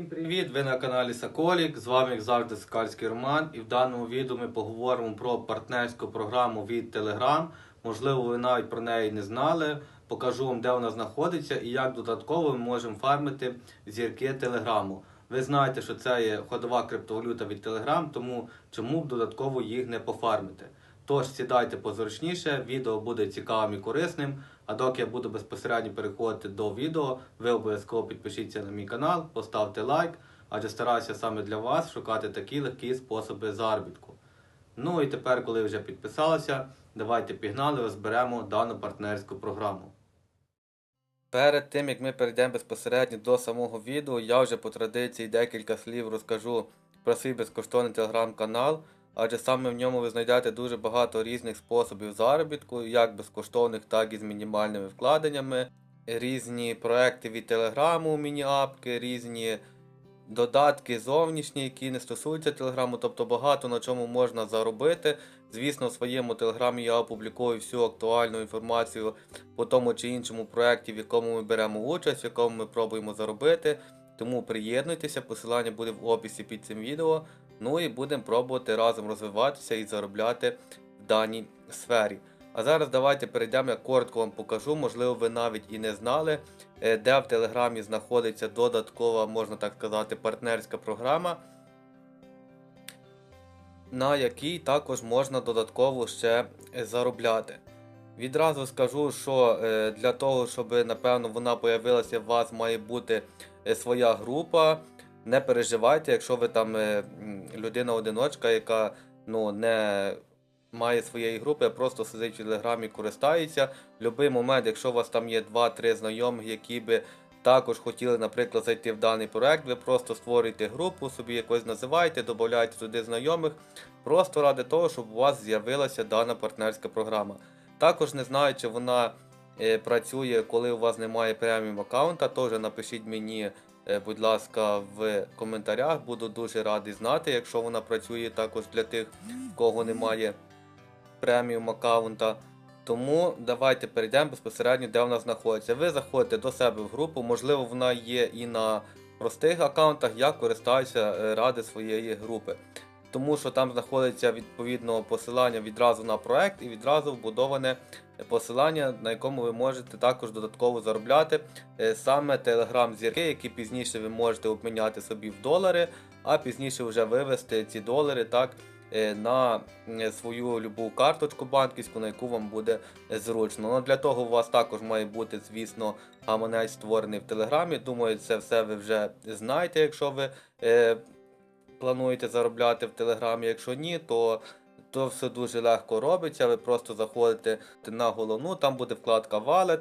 Всім привіт! Ви на каналі Соколік. З вами, як завжди, Сокальський Роман. І в даному відео ми поговоримо про партнерську програму від Telegram. Можливо, ви навіть про неї не знали. Покажу вам, де вона знаходиться і як додатково ми можемо фармити зірки Телеграму. Ви знаєте, що це є ходова криптовалюта від Telegram, тому чому б додатково їх не пофармити. Тож сідайте позручніше, відео буде цікавим і корисним. А доки я буду безпосередньо переходити до відео, ви обов'язково підпишіться на мій канал, поставте лайк, адже стараюся саме для вас шукати такі легкі способи заробітку. Ну і тепер, коли вже підписалися, давайте пігнали, розберемо дану партнерську програму. Перед тим як ми перейдемо безпосередньо до самого відео, я вже по традиції декілька слів розкажу про свій безкоштовний телеграм-канал, адже саме в ньому ви знайдете дуже багато різних способів заробітку, як безкоштовних, так і з мінімальними вкладеннями, різні проекти від телеграму, міні-апки, різні додатки зовнішні, які не стосуються телеграму, тобто багато на чому можна заробити. Звісно, в своєму телеграмі я опублікую всю актуальну інформацію по тому чи іншому проєкті, в якому ми беремо участь, в якому ми пробуємо заробити. Тому приєднуйтеся, посилання буде в описі під цим відео. Ну і будемо пробувати разом розвиватися і заробляти в даній сфері. А зараз давайте перейдемо, я коротко вам покажу, можливо, ви навіть і не знали, е, де в Телеграмі знаходиться додаткова, можна так сказати, партнерська програма, на якій також можна додатково ще е, заробляти. Відразу скажу, що е, для того, щоб напевно вона появилася, у вас має бути своя група. Не переживайте, якщо ви там е, людина-одиночка, яка ну, не має своєї групи, а просто сидить в телеграмі, користається. В будь-який момент, якщо у вас там є 2-3 знайомих, які би також хотіли, наприклад, зайти в даний проект, ви просто створюєте групу, собі якось називаєте, додаєте туди знайомих, просто ради того, щоб у вас з'явилася дана партнерська програма. Також не знаю, чи вона е, працює, коли у вас немає преміум аккаунта, теж напишіть мені, будь ласка, в коментарях. Буду дуже радий знати, якщо вона працює також для тих, в кого немає преміум аккаунта. Тому давайте перейдемо безпосередньо, де вона знаходиться. Ви заходите до себе в групу, можливо, вона є і на простих аккаунтах. Я користаюся е, ради своєї групи. Тому що там знаходиться відповідно посилання відразу на проект і відразу вбудоване посилання, на якому ви можете також додатково заробляти е, саме Telegram зірки, які пізніше ви можете обміняти собі в долари, а пізніше вже вивести ці долари так е, на е, свою любу карточку банківську, на яку вам буде зручно. Ну, для того у вас також має бути, звісно, гаманець створений в Телеграмі. Думаю, це все ви вже знаєте, якщо ви плануєте заробляти в Телеграмі. Якщо ні, то то все дуже легко робиться. Ви просто заходите на головну, там буде вкладка Wallet,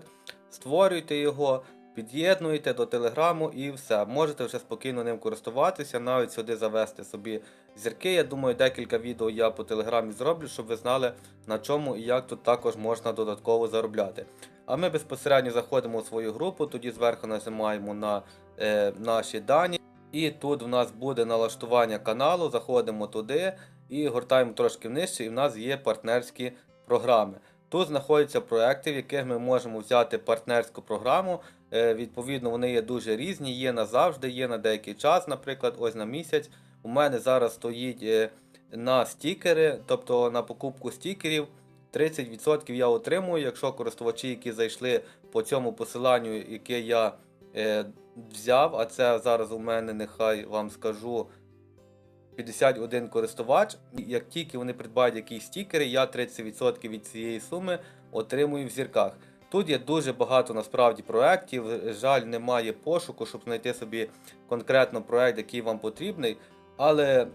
створюєте його, під'єднуєте до Телеграму і все. Можете вже спокійно ним користуватися, навіть сюди завести собі зірки. Я думаю, декілька відео я по Телеграмі зроблю, щоб ви знали на чому і як тут також можна додатково заробляти. А ми безпосередньо заходимо у свою групу, тоді зверху нажимаємо на е, наші дані. І тут в нас буде налаштування каналу, заходимо туди і гортаємо трошки нижче, і в нас є партнерські програми. Тут знаходяться проекти, в яких ми можемо взяти партнерську програму. Е, відповідно, вони є дуже різні, є назавжди, є на деякий час, наприклад, ось на місяць. У мене зараз стоїть е, на стікери, тобто на покупку стікерів. 30% я отримую, якщо користувачі, які зайшли по цьому посиланню, яке я взяв, а це зараз у мене, нехай вам скажу, 51 користувач. Як тільки вони придбають якісь стікери, я 30% від цієї суми отримую в зірках. Тут є дуже багато насправді проєктів. Жаль, немає пошуку, щоб знайти собі конкретно проєкт, який вам потрібний. Але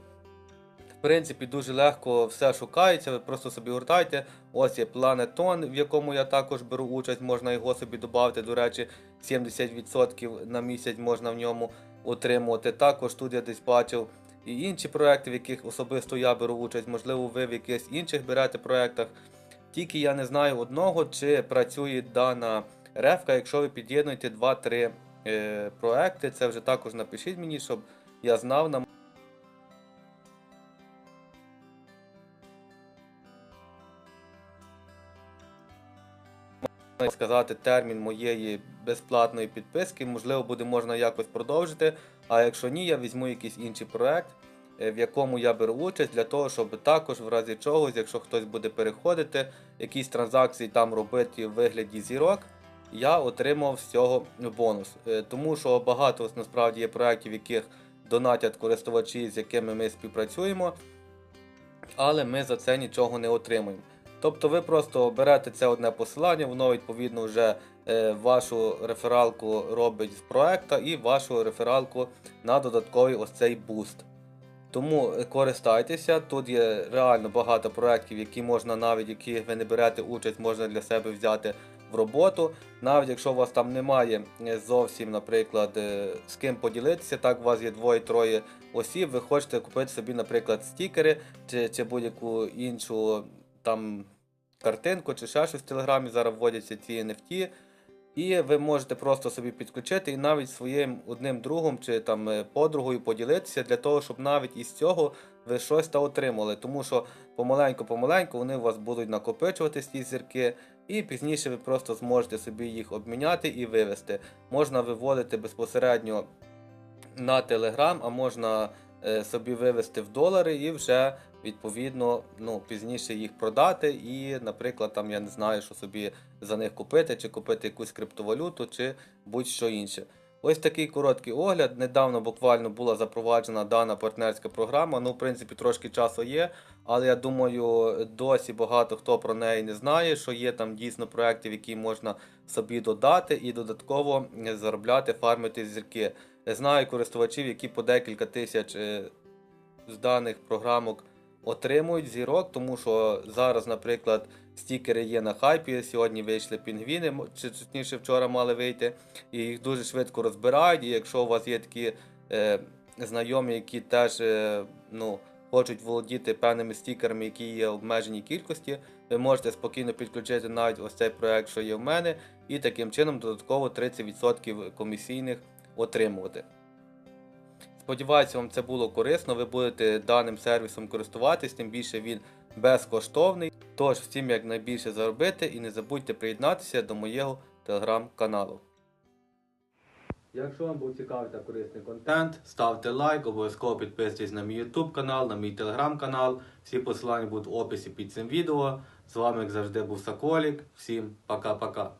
принципі дуже легко все шукається. Ви просто собі гуртайте. Ось є Planeton, в якому я також беру участь, можна його собі додати. До речі, 70% на місяць можна в ньому отримувати. Також тут я десь бачив і інші проекти, в яких особисто я беру участь. Можливо, ви в якихось інших берете проектах. Тільки я не знаю одного, чи працює дана рефка, якщо ви під'єднуєте 2-3 е, проекти. Це вже також напишіть мені, щоб я знав на сказати термін моєї безплатної підписки. Можливо, буде можна якось продовжити. А якщо ні, я візьму якийсь інший проект, е, в якому я беру участь для того, щоб також в разі чогось, якщо хтось буде переходити, якісь транзакції там робити в вигляді зірок, я отримав з цього бонус. Е, Тому що багато насправді є проєктів, яких донатять користувачі, з якими ми співпрацюємо, але ми за це нічого не отримуємо. Тобто ви просто берете це одне посилання, воно відповідно вже е, вашу рефералку робить з проекту і вашу рефералку на додатковий ось цей буст. Тому е, користайтеся, тут є реально багато проєктів, які можна навіть які ви не берете участь, можна для себе взяти в роботу. Навіть якщо у вас там немає е, зовсім, наприклад, з ким поділитися, так у вас є двоє-троє осіб, ви хочете купити собі, наприклад, стікери чи, чи будь-яку іншу там картинку чи ще щось в Телеграмі, зараз вводяться ці NFT. І ви можете просто собі підключити і навіть своїм одним другом чи там е, подругою поділитися для того, щоб навіть із цього ви щось та отримали. Тому що помаленьку-помаленьку вони у вас будуть накопичуватись ці зірки, і пізніше ви просто зможете собі їх обміняти і вивести. Можна виводити безпосередньо на Telegram, а можна е, собі вивести в долари і вже відповідно ну, пізніше їх продати. І, наприклад, там я не знаю, що собі за них купити, чи купити якусь криптовалюту, чи будь-що інше. Ось такий короткий огляд. Недавно буквально була запроваджена дана партнерська програма. Ну, в принципі, трошки часу є, але я думаю, досі багато хто про неї не знає, що є там дійсно проєктів, які можна собі додати і додатково заробляти, фармити зірки. Знаю користувачів, які по декілька тисяч е, з даних програмок отримують зірок, тому що зараз, наприклад, стікери є на хайпі. Сьогодні вийшли пінгвіни, чи точніше вчора мали вийти, і їх дуже швидко розбирають. І якщо у вас є такі е, знайомі, які теж е, ну, хочуть володіти певними стікерами, які є в обмеженій кількості, ви можете спокійно підключити навіть ось цей проект, що є в мене, і таким чином додатково 30% комісійних отримувати. Сподіваюся, вам це було корисно. Ви будете даним сервісом користуватись, тим більше він безкоштовний. Тож всім якнайбільше заробити і не забудьте приєднатися до моєго телеграм-каналу. Якщо вам був цікавий та корисний контент, ставте лайк, обов'язково підписуйтесь на мій YouTube канал, на мій телеграм-канал. Всі посилання будуть в описі під цим відео. З вами, як завжди, був Соколік. Всім пока-пока.